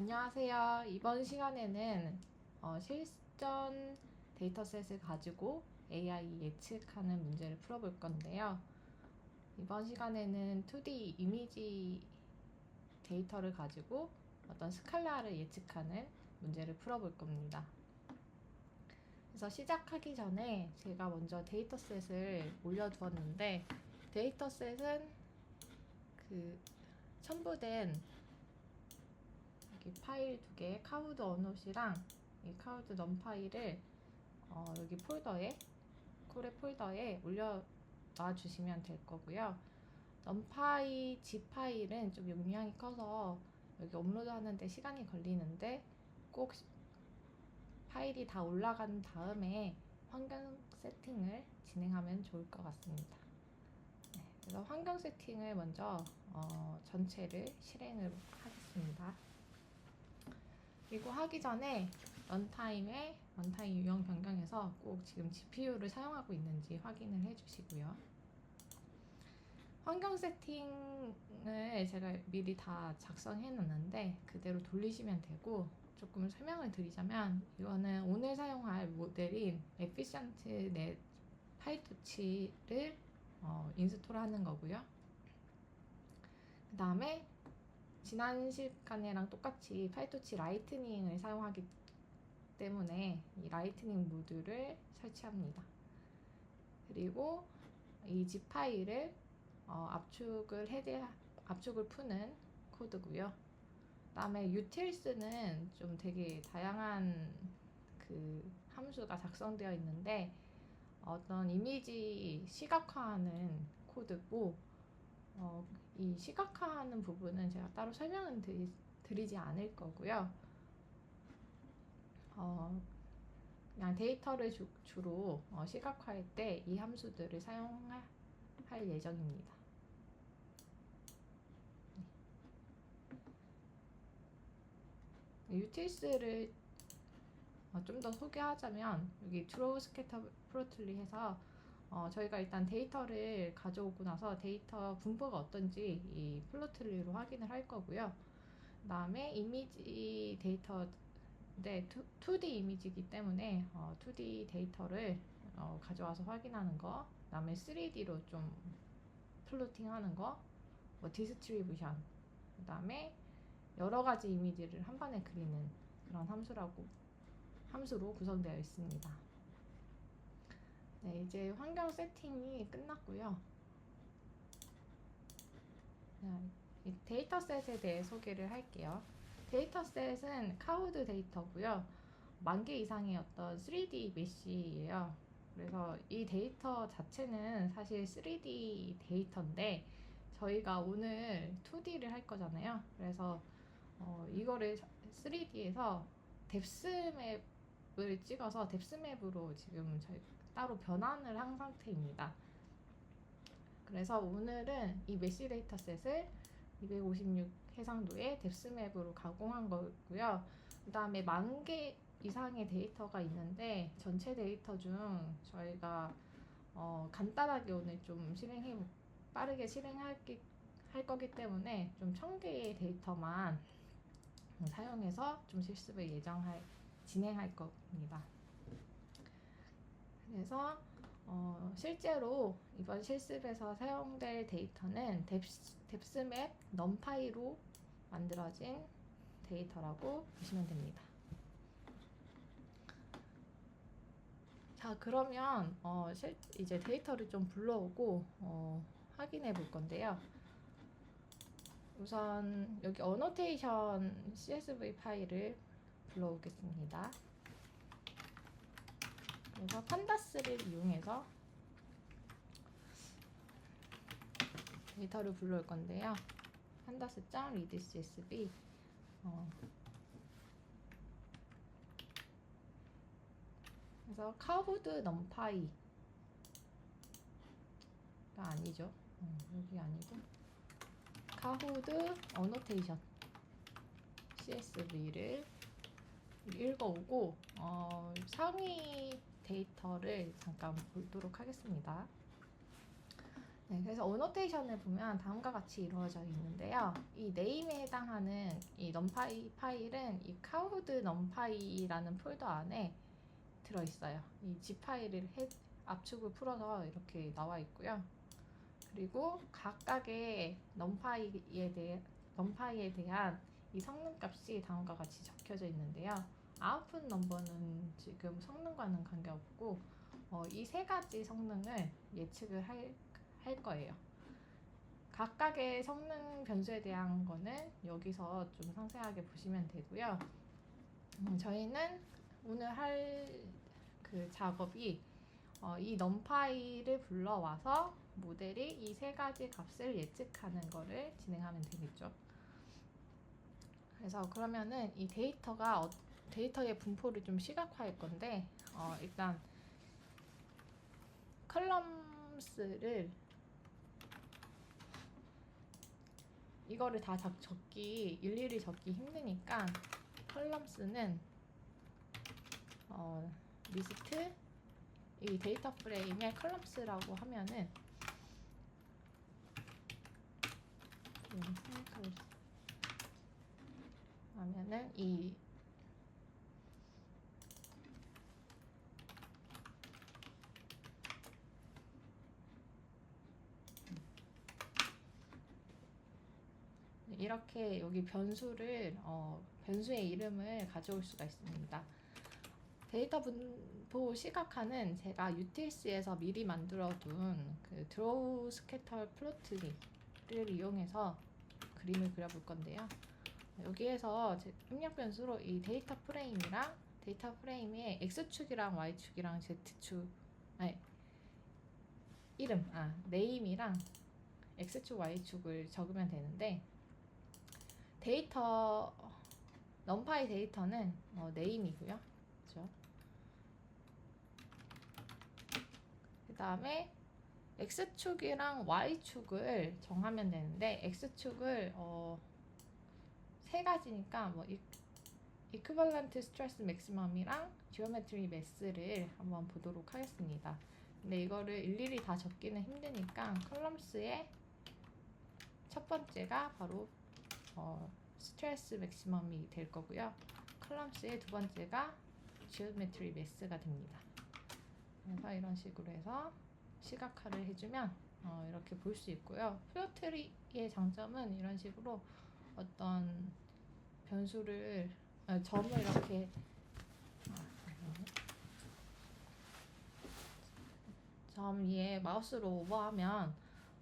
안녕하세요. 이번 시간에는 어, 실전 데이터셋을 가지고 AI 예측하는 문제를 풀어볼 건데요. 이번 시간에는 2D 이미지 데이터를 가지고 어떤 스칼라를 예측하는 문제를 풀어볼 겁니다. 그래서 시작하기 전에 제가 먼저 데이터셋을 올려두었는데 데이터셋은 그 첨부된 여기 파일 두 개, 카우드 언롯이랑 이 카우드 넘 파일을 어, 여기 폴더에 콜의 폴더에 올려놔 주시면 될 거고요. 넘 파일, G 파일은 좀 용량이 커서 여기 업로드 하는데 시간이 걸리는데 꼭 파일이 다 올라간 다음에 환경 세팅을 진행하면 좋을 것 같습니다. 네, 그래서 환경 세팅을 먼저 어, 전체를 실행을 하겠습니다. 그리고 하기 전에 런타임에 런타임 유형 변경해서 꼭 지금 GPU를 사용하고 있는지 확인을 해주시고요. 환경 세팅을 제가 미리 다 작성해 놨는데 그대로 돌리시면 되고 조금 설명을 드리자면 이거는 오늘 사용할 모델인 Efficient Net 파이토치를 어, 인스톨하는 거고요. 그 다음에 지난 시간이랑 똑같이 파이토치 라이트닝을 사용하기 때문에 이 라이트닝 모듈을 설치합니다. 그리고 이 zip 파일을 어, 압축을 해제 압축을 푸는 코드고요. 그다음에 utils는 좀 되게 다양한 그 함수가 작성되어 있는데 어떤 이미지 시각화하는 코드고 어, 이 시각화하는 부분은 제가 따로 설명은 드리, 드리지 않을 거고요. 어, 그냥 데이터를 주, 주로 어, 시각화할 때 이 함수들을 사용할 예정입니다. 네. 유틸스를 어, 좀더 소개하자면 여기 드로우 스캐터 프로틀리 해서 어, 저희가 일단 데이터를 가져오고 나서 데이터 분포가 어떤지 이 플로틀리로 확인을 할 거고요. 그 다음에 이미지 데이터 네, 2, d 이미지이기 때문에 어, 2D 데이터를 어, 가져와서 확인하는 거, 그 다음에 3D로 좀 플로팅 하는 거, 뭐 디스트리뷰션, 그 다음에 여러 가지 이미지를 한 번에 그리는 그런 함수라고 함수로 구성되어 있습니다. 네, 이제 환경 세팅이 끝났고요. 네, 데이터셋에 대해 소개를 할게요. 데이터셋은 카우드 데이터고요. 만 개 이상의 어떤 3D 메시예요. 그래서 이 데이터 자체는 사실 3D 데이터인데 저희가 오늘 2D를 할 거잖아요. 그래서 어, 이거를 3D에서 뎁스맵을 찍어서 뎁스맵으로 지금 저희 따로 변환을 한 상태입니다. 그래서 오늘은 이 메시 데이터셋을 256 해상도의 뎁스맵으로 가공한 거고요. 그 다음에 만 개 이상의 데이터가 있는데 전체 데이터 중 저희가 어, 간단하게 오늘 좀 실행해 빠르게 실행할 게, 할 거기 때문에 좀 천 개의 데이터만 사용해서 좀 실습을 예정할 진행할 겁니다. 그래서 어, 실제로 이번 실습에서 사용될 데이터는 뎁스, 뎁스맵 넘파이로 만들어진 데이터라고 보시면 됩니다. 자 그러면 어, 실, 이제 데이터를 좀 불러오고 어, 확인해 볼 건데요. 우선 여기 어노테이션 CSV 파일을 불러오겠습니다. 그래서 판다스를 이용해서 데이터를 불러올 건데요. 판다스.장 read csv 어. 그래서 카우드 넘파이가 아니죠. 어, 여기 아니고 카우드 어노테이션 CSV를 읽어오고 어, 상위 데이터를 잠깐 보도록 하겠습니다. 네, 그래서 오노테이션을 보면 다음과 같이 이루어져 있는데요. 이 네임에 해당하는 이 넘파이 파일은 이 카우드 넘파이라는 폴더 안에 들어 있어요. 이 G 파일을 해, 압축을 풀어서 이렇게 나와 있고요. 그리고 각각의 넘파이에 대해 넘파이에 대한 이 성능값이 다음과 같이 적혀져 있는데요. 아웃풋 넘버는 지금 성능과는 관계없고 어, 이 세 가지 성능을 예측을 할, 할 거예요. 각각의 성능 변수에 대한 거는 여기서 좀 상세하게 보시면 되고요. 음, 저희는 오늘 할 그 작업이 어, 이 넘파이를 불러와서 모델이 이 세 가지 값을 예측하는 거를 진행하면 되겠죠. 그래서 그러면은 이 데이터가 어, 데이터의 분포를 좀 시각화할 건데 어, 일단 컬럼스를 이거를 다 적- 적기 일일이 적기 힘드니까 컬럼스는 어, 리스트 이 데이터 프레임에 컬럼스라고 하면은 음, 컬럼스 하면은 이 이렇게 여기 변수를 어, 변수의 이름을 가져올 수가 있습니다. 데이터 분포 시각화는 제가 UTS에서 미리 만들어둔 그 드로우 스캐터 플로트를 이용해서 그림을 그려볼 건데요. 여기에서 제 입력 변수로 이 데이터 프레임이랑 데이터 프레임의 x축이랑 y축이랑 z축 아니 이름 아 네임이랑 x축 y축을 적으면 되는데 데이터 넘파이 데이터는 어, 네임이고요. 그렇죠? 그 다음에 x축이랑 y축을 정하면 되는데 x축을 어, 세 가지니까 뭐 이, 이크벌런트 스트레스 맥시멈이랑 지오메트리 매스를 한번 보도록 하겠습니다. 근데 이거를 일일이 다 적기는 힘드니까 컬럼스의 첫 번째가 바로 어, 스트레스 맥시멈이 될 거고요. 컬럼스의 두 번째가 지오메트리 매스가 됩니다. 그래서 이런 식으로 해서 시각화를 해주면 어, 이렇게 볼 수 있고요. 플로트리의 장점은 이런 식으로 어떤 변수를 아, 점을 이렇게. 점 위에 마우스로 오버하면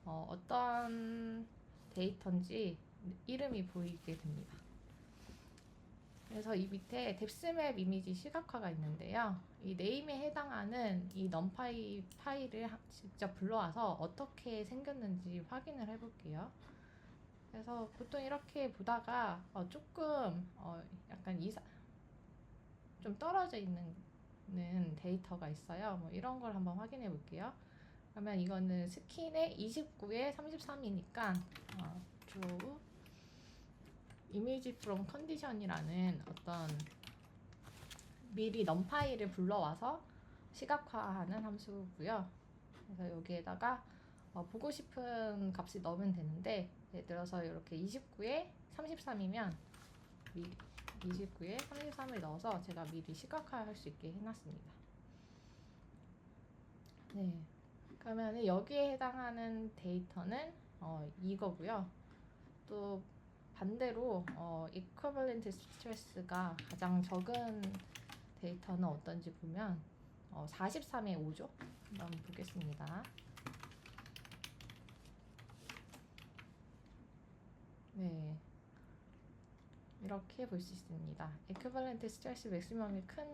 어, 어떤 데이터인지 이름이 보이게 됩니다. 그래서 이 밑에 뎁스맵 이미지 시각화가 있는데요. 이 네임에 해당하는 이 넘파이 파일을 하- 직접 불러와서 어떻게 생겼는지 확인을 해볼게요. 그래서 보통 이렇게 보다가 어, 조금 어, 약간 이사 좀 떨어져 있는 는 데이터가 있어요. 뭐 이런 걸 한번 확인해 볼게요. 그러면 이거는 스킨의 29에 33이니까 어, draw image from condition이라는 어떤 미리 넘파이를 불러와서 시각화하는 함수고요. 그래서 여기에다가 어, 보고 싶은 값이 넣으면 되는데 예를 들어서 이렇게 29에 33이면 미리 29에 33을 넣어서 제가 미리 시각화할 수 있게 해놨습니다. 네. 그러면 여기에 해당하는 데이터는 어, 이거고요. 또 반대로 어, equivalent stress가 가장 적은 데이터는 어떤지 보면 어, 43의 5죠. 한번 보겠습니다. 네. 이렇게 볼 수 있습니다. equivalent stress 맥시멈이 큰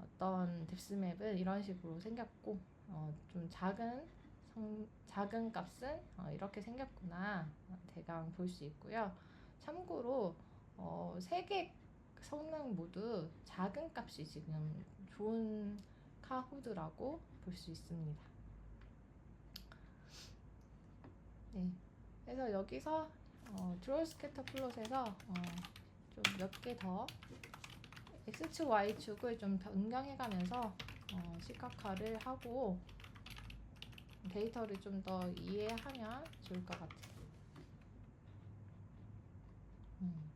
어떤 뎁스맵은 이런 식으로 생겼고 어, 좀 작은 성, 작은 값은 어, 이렇게 생겼구나 어, 대강 볼 수 있고요. 참고로 어, 세개 성능 모두 작은 값이 지금 좋은 카후드라고 볼 수 있습니다. 네, 그래서 여기서 어, 드로우 스캐터 플롯에서 어, 좀몇 개 더 x축, y축을 좀 변경해가면서 어, 시각화를 하고 데이터를 좀 더 이해하면 좋을 것 같아요. 음.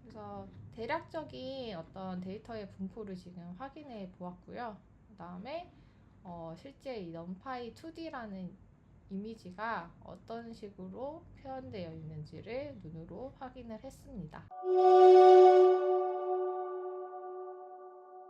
그래서 대략적인 어떤 데이터의 분포를 지금 확인해 보았고요. 그 다음에 어, 실제 이 numpy 2D라는 이미지가 어떤 식으로 표현되어 있는지를 눈으로 확인을 했습니다.